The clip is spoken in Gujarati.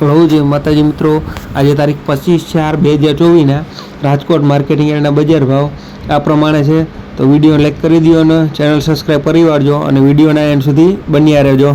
રહું છે માતાજી મિત્રો, આજે તારીખ પચીસ ચાર બે હજાર ચોવીસના રાજકોટ માર્કેટિંગ યાર્ડના બજાર ભાવ આ પ્રમાણે છે. તો વીડિયો લાઈક કરી દો અને ચેનલ સબસ્ક્રાઈબ કરી વાળજો અને વિડીયોના એન્ડ સુધી બન્યા રહેજો.